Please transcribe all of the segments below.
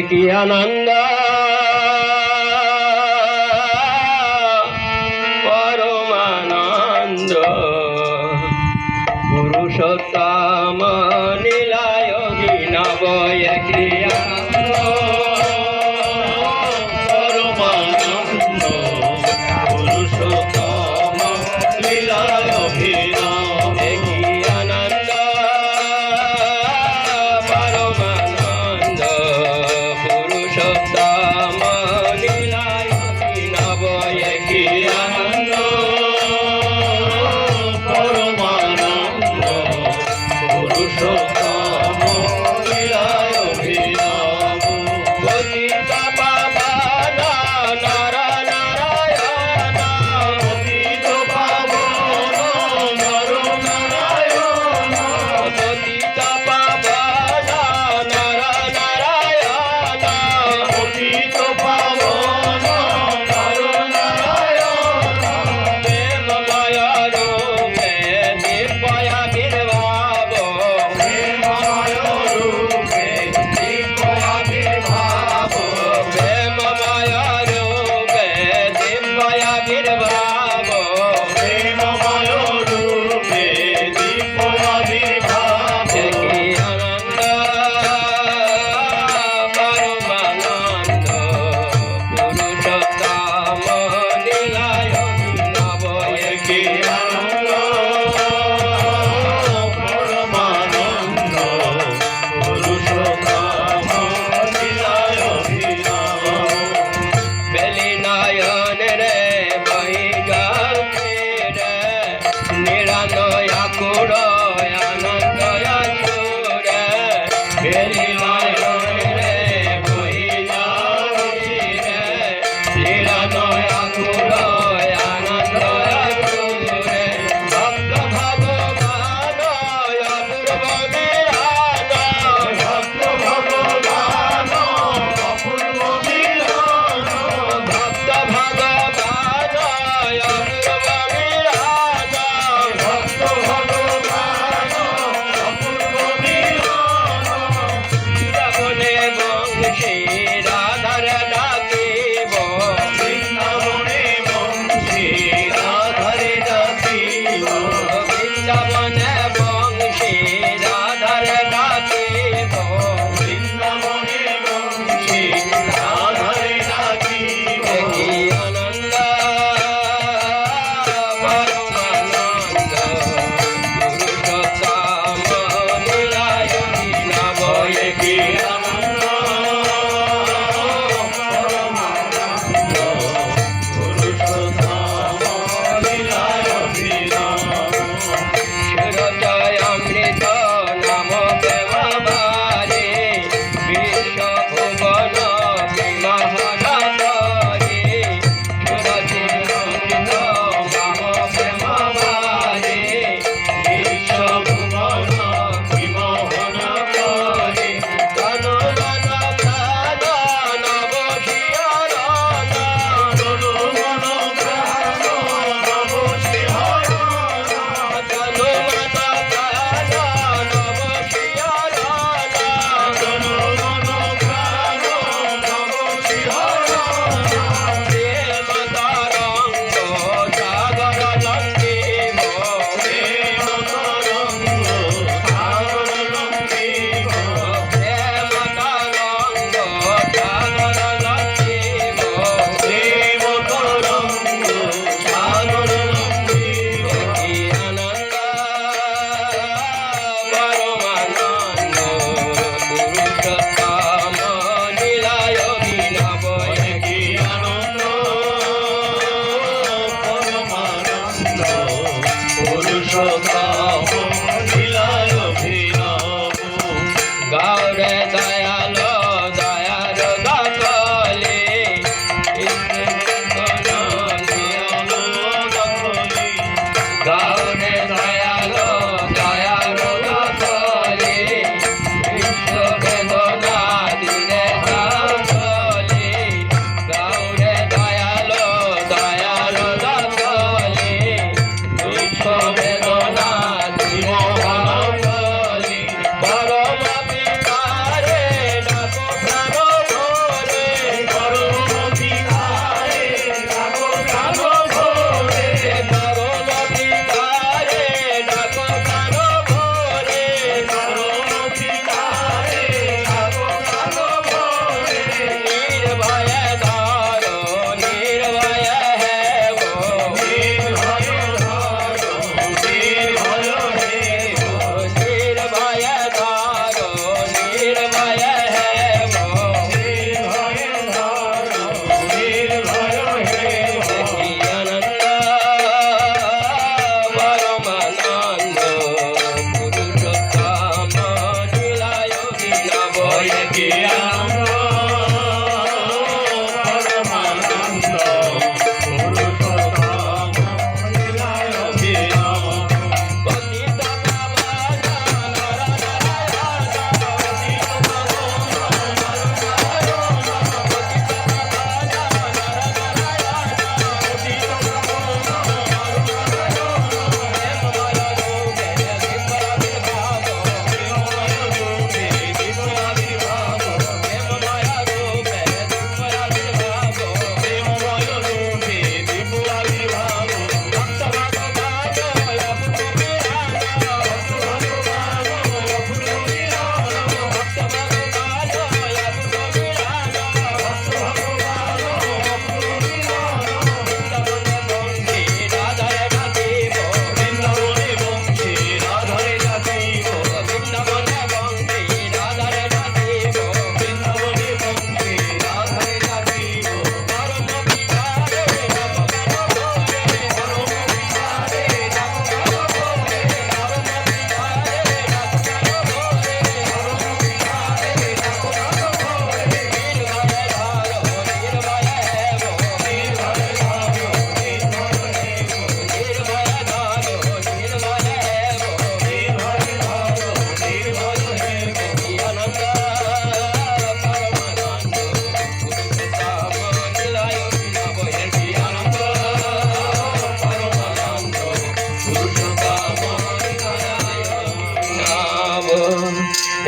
কি আনন্দ? পরমানন্দ। পুরুষোত্তম নীলায় অভিনব কি मेरा Roma.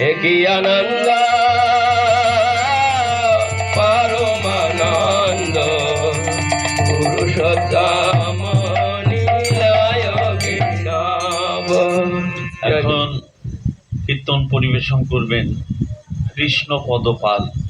একই আনন্দ? পরমানন্দ। পুরুষোত্তম এখন কীর্তন পরিবেশন করবেন কৃষ্ণ পদপাল